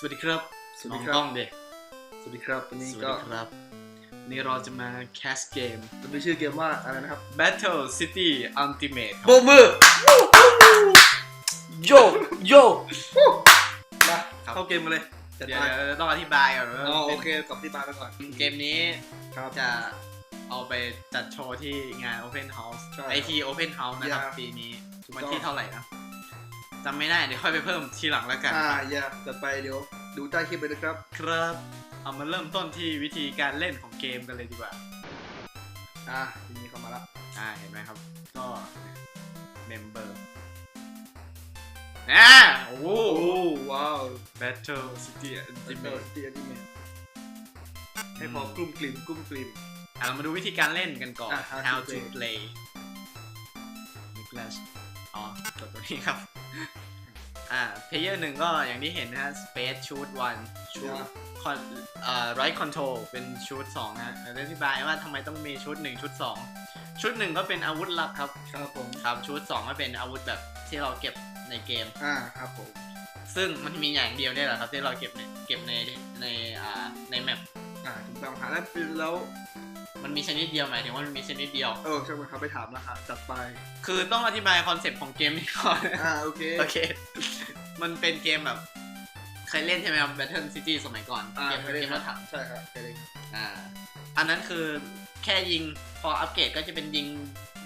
สวัสดีครับสวัสดีน้องครับกล้องเด็กสวัสดีครับวันนี้สวัสก็ดีครับวันนี่เราจะมาแคสเกมจะมีชื่อเกมว่าอะไรนะครับ Battle City Ultimate คโบรับมือโยโยมาครับเข้าเกมกันเลยจัดเดี๋ยวไปเดี๋ยวต้องอธิบายก่อนว่าอ๋อโอเป็นเคกลับที่บ้านไปก่อน เกมนี้ครับจะเอาไปจัดโชว์ที่งาน Open House ใช่ไอที Open House นะครับอย่าปีนี้ถูกวันต้องที่เท่าไหร่นะ จำไม่ได้เดี๋ยวค่อยไปเพิ่มทีหลังแล้วกัน อ่าอย่าจัดไปเดี๋ยวดูใต้คลิปเลยนะครับ ครับ เอามาเริ่มต้นที่วิธีการเล่นของเกมกันเลยดีกว่า อ่าทีนี้เข้ามาละอ่าเห็นไหมครับ ก็เมมเบอร์อ่าโอ้โห โอ้ว้าว Battle City จิมเมอ Ultimate ร์ที่อนิเมะให้พอกลุ่มกลิ่มกลุ่มกลิ่ม อะเรามาดูวิธีการเล่นกันก่อน อะ how to how to play play Nicholas อ๋อกดตัวนี้ครับ อ่า player หนึ่งก็อย่างที่เห็นนะฮะ space shoot one shoot คอนเอ่อ right control เป็นชุดสองนะเดี๋ยวอธิบายว่าทำไมต้องมีชุดหนึ่งชุดสองชุดหนึ่งก็เป็นอาวุธลับครับ ครับผม ครับ ชุดสองก็เป็นอาวุธแบบที่เราเก็บในเกม อ่า ครับผม ซึ่งมันมีอย่างเดียวเนี่ยแหละครับที่เราเก็บในเก็บในในอ่าในแมปอ่าถูกต้องหาแล้วเป็นแล้ว มันมีชนิดเดียวหมายถึงว่ามันมีชนิดเดียว เออช่างมันครับไปถามราคาจัดไป คือต้องอธิบายคอนเซปต์ของเกมนี้ก่อน อ่าโอเค โอเค มันเป็นเกมแบบ เคยเล่นใช่ไหมครับ Battle City สมัยก่อนอ่าเกมเคยเล่นเกมรถถังใช่ครับเคยเล่นอ่า อันนั้นคือแค่ยิงพออัปเกรดก็จะเป็นยิง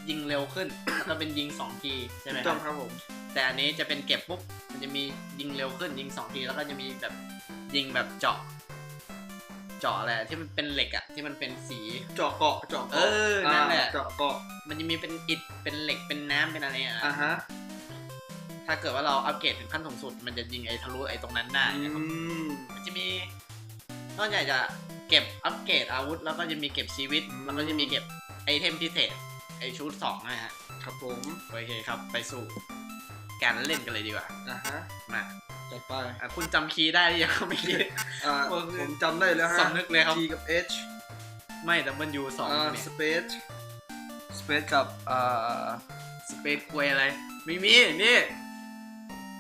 ยิงเร็วขึ้นแล้วก็เป็นยิง2ทีใช่ไหมถูกคต้รัอบงครับผม แต่อันนี้จะเป็นเก็บปุ๊บมันจะมียิงเร็วขึ้นยิง2ทีแล้วก็จะมีแบบยิงแบบเจาะ เจาะอะไรที่มันเป็นเหล็กอะที่มันเป็นสีเจาะเกาะเจาะเอเกาะอนั่นแหละาเจาะเกาะมันจะมีเป็นอิฐเป็นเหล็กเป็นน้ำเป็นอะไรอะอ่าฮะถ้าเกิดว่าเราอัปเกรดถึงขั้นสูงสุด มันจะยิงไอ้ทะลุไอ้ตรงนั้นได้อืนะครับมมันจะมีนอกจากจะเก็บอัปเกรดอาวุธ แล้วก็จะมีเก็บชีวิตอืมแล้วก็จะมีเก็บไอเทมพิเศษไอชุดสองนะฮะครับผมโอเคครับไปสู่การเล่นกันเลยดีกว่าอ่าฮะมา จัดไปอะคุณจำคีย์ได้หรือยังไม่คีย์อ่าโอเคผมจำได้แล้วฮะ สำนึกเลยครับ T กับ H ไม่แต่มันยูสองอ่า เนี่ย space space กับอ่า สเปซกวยอะไร ไม่มี นี่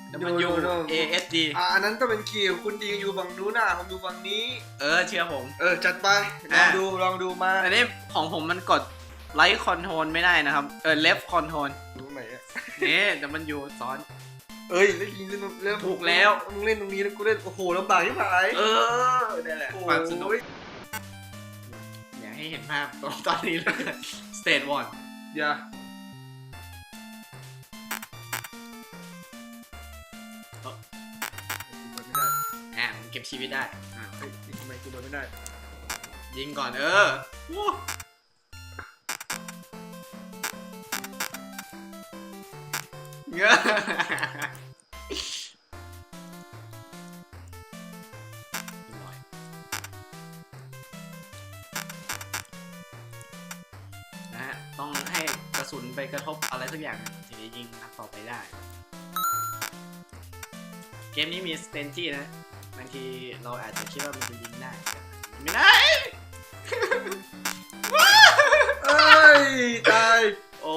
แต่มันยูดูดูดู A S D อ่าอันนั้นก็เป็นคิวคุณดีอยู่ฝั่งนู้นน่ะผมอยู่ฝั่งนี้ เออ เชื่อผม เออ จัดไป ลอะองดูลองดูมาอันนี้ของผมมันกดไลท์คอนโทรลไม่ได้นะครับ เออ left control ดูไหนอะนี่แต่มันอยู่ซ้อน เอ้ยเล่นเล่นเล่นถูกแล้ว มึงเล่นตรงนี้แล้วกูเล่นโอ้โหลำบากที่ผายเออนี่นแหละโอ้ความสนุกยอยากให้เห็นภาพตอนตอนนี้เลย stage one อย่าเอ้ากูเปิดไม่ได้อะมันเก็บชีวิตได้อะเฮ้ยทำไมกูเปิดไม่ได้ ยิงก่อนเออวู้เงอ สุนไปกระทบอะไรสักอย่างหนึ่งถึงจะยิงนัดต่อไปได้ เกมนี้มีสเตนจี้นะบางทีเราอาจจะคิดว่ามันจะยิงได้แต่ไม่ได้เอ้ยตายโอ้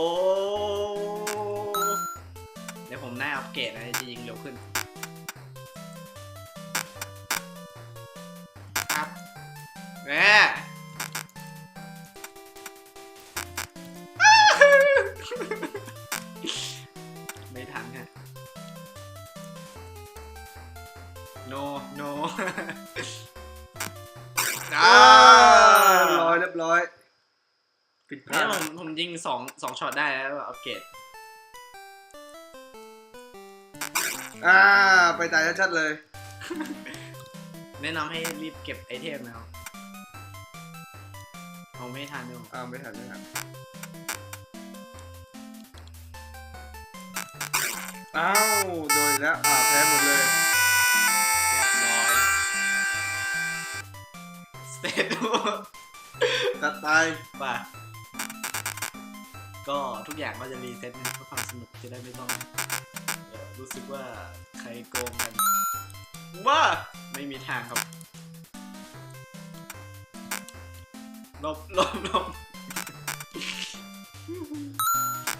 สองสองช็อตได้แล้วอัปเกรดอ่า ไปตายชัดๆเลย แนะนำให้รีบเก็บไอเทมนะครับเอาไม่ทันด้วยอ่าไม่ทันไม่ทันอ้าวโดนอีกแล้วอ่าแพ้หมดเลยเรียบร้อยสเตตจัดไปป่ะ ก็ทุกอย่างก็จะรีเซ็ตนะเพื่อความสนุกจะได้ไม่ต้องเอ่อรู้สึกว่าใครโกงกันว่าไม่มีทางครับหลบหลบหลบ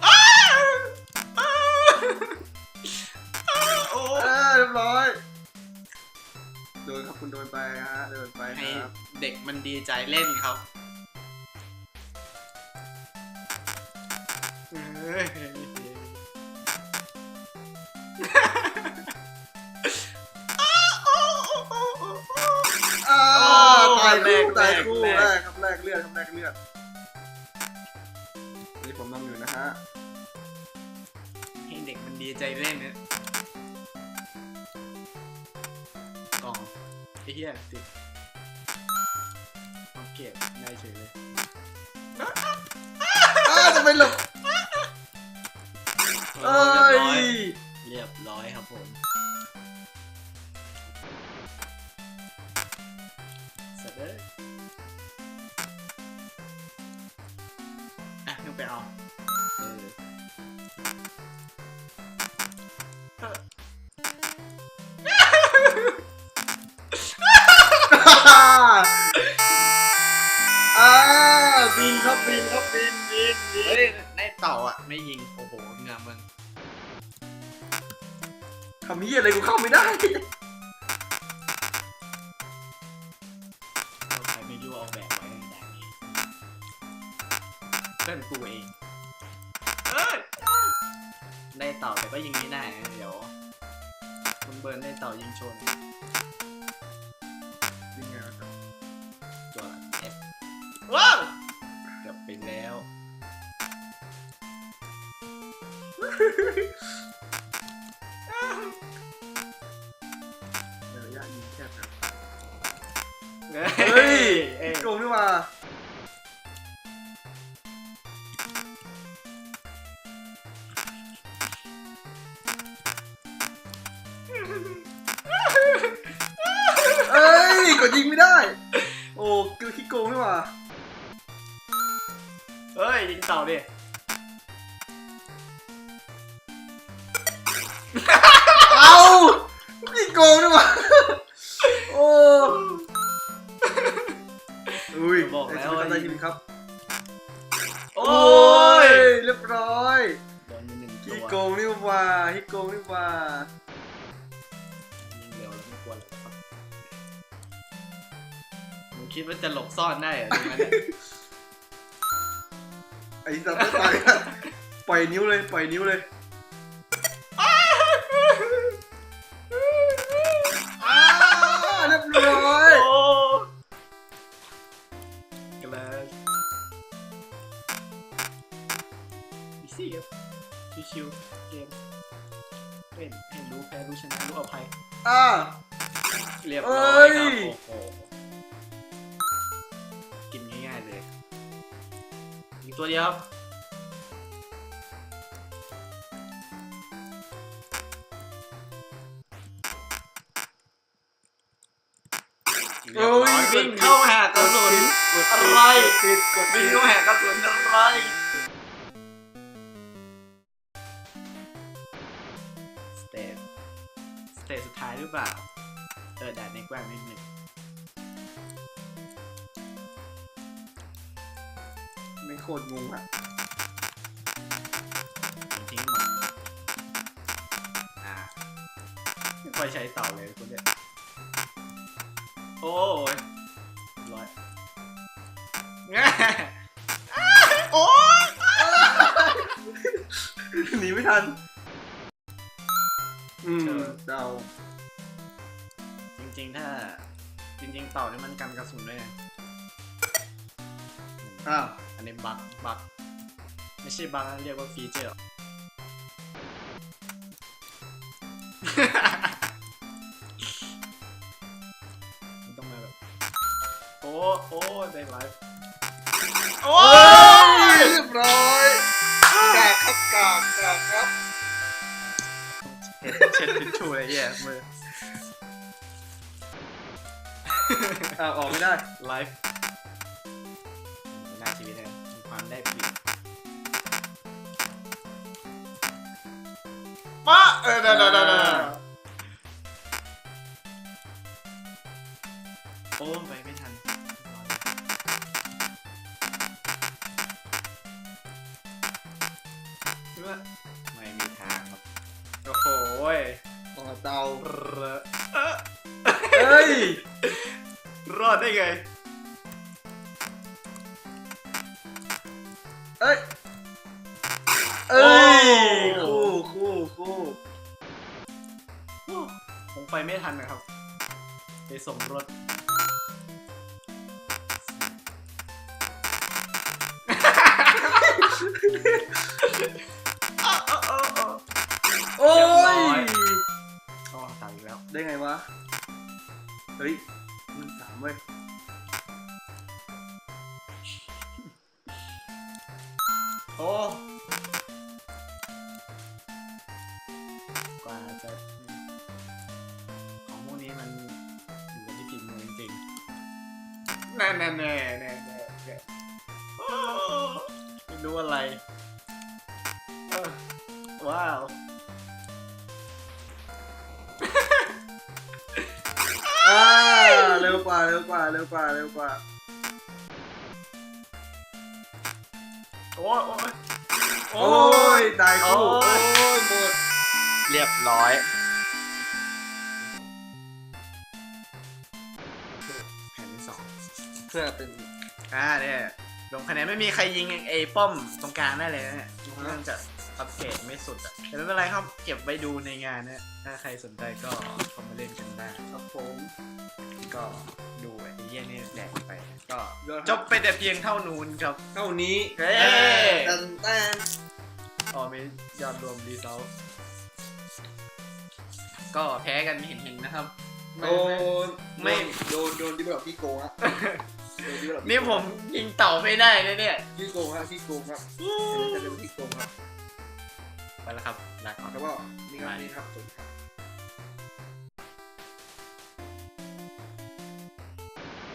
อ้าวอ้าวอ้าวโอ้อ่าเรียบร้อยโดนครับคุณโดนไปฮะโดนไปให้ครับ เด็กมันดีใจเล่นครับ คู่แรกตายคู่แรกแรกครับแรกเลือดครับแรกเลือดนี่ผมนำอยู่นะฮะให้เด็กมันดีใจเล่นเนี่ยกล่องไอ้เหี้ยติดมาเก็บได้เฉยเลยอ้าวจะไปหลบ เฮ้ยนได้เต่าอะ ไม่ยิง โอ้โหเหงือมึงทำเฮียอะไรกูเข้าไม่ได้ ใครไม่รู้เอาแบบไว้ในด่านนี้เพื่อนกูเองเอ้ยได้เต่าแต่ก็ยิงไม่ได้นะเดี๋ยว คุณเบิร์นได้เต่ายิงชนยิงไงวะครับตัวเอฟว้าวเกือบไปแล้ว ในระยะยิงแคบครับเฮ้เฮ้ยเอ้ย โกงนี่หว่า คิดว่าจะหลบซ่อนได้เหรอตรงนั้นเนี่ยไอ้สัตว์ไม่ตายนะปล่อยนิ้วเลยปล่อยนิ้วเลยอ้าเรียบร้อยโอ้กระอีซี่ครับชิวๆเกมเล่นให้รู้แพ้รู้ชนะรู้อภัย อ่า เรียบร้อยครับเอ้ยโอ้โห ตัวเดียวครับเรียบร้อยวิ่งเข้าหากระสุนกดอะไรปิดกดวิ่ปิงดเข้าหากระสุนอะไรสเตจสเตจสุดท้ายหรือเปล่าเออด่านในกว้างนิดหนึ่ง คตรงงอะทิ้งหมดอ่าไม่ค่อยใช้เต่าเลยคนเนี้ยโอ้ยร้อยโอ้ยหนีไม่ทัน อืมเดาจริงๆ ถ้า จริง ๆ เต่านี่มันกันกระสุนด้วยนะอ้าว อันนี้บักบักไม่ใช่บักนะเรียกว่าฟีเจอร์มันต้องมาแบบโอ้โอ้ได้ไลฟ์โอ้โอ้ยยเรียบร้อยกากครับกากกากครับเห็นเช็ดทิชชู่เลยแย่มืออ้าวออกไม่ได้ไลฟ์ มาเออเดาเดาเดาเดาโอ้ไปไม่ทัน ไม่มีทางครับโอ้โหยต่อเตาเรอะเอ้เฮ้ย รอดได้ไง ไปไม่ทันนะครับ ไปส่งรถ โอ้ยอ๋อตายอีกแล้ว ได้ไงวะ เฮ้ยมันสามเว้ยโอ้ น่แน่แน่แน่แน่แน่โอ้ไม่รู้อะไรเออว้าวอ่าเร็วกว่าเร็วกว่าเร็วกว่าเร็วกว่าโอ้ยโอ้ยตายคู่โอ้ยหมดเรียบร้อยแผ่นที่สองเพื่อเป็นอ่าเนี่ยลงคะแนนไม่มีใครยิงไอ้ป้อมตรงกลางได้เลยนะเนี่ยอือฮะเนื่องจากอัปเกรดไม่สุดอะแต่ไม่เป็นไรครับเก็บไว้ดูในงานนะถ้าใครสนใจก็เข้ามาเล่นกันได้ครับผมก็ดูไอ้เยี่ยนี่แหลกไปนะก็ยอดครับจบไปแต่เพียงเท่านู้นครับ เท่านี้เฮ้ตันตันอ๋อมียอดรวมรีเซลก็แพ้กันเห็นเห็นๆนะครับ โดนไม่ โดนโดนที่แบบพี่โกงฮะโด นที่แบบนี่ผมยิงเต่าไม่ได้เลยเนี่ยพี่โกงฮะพี่โกงครับเห็นจะเป็นพี่โกงครับ ไปแล้วครับลาก่อนแล้วก็นี่ครับนี่ครับสวัสดีครับ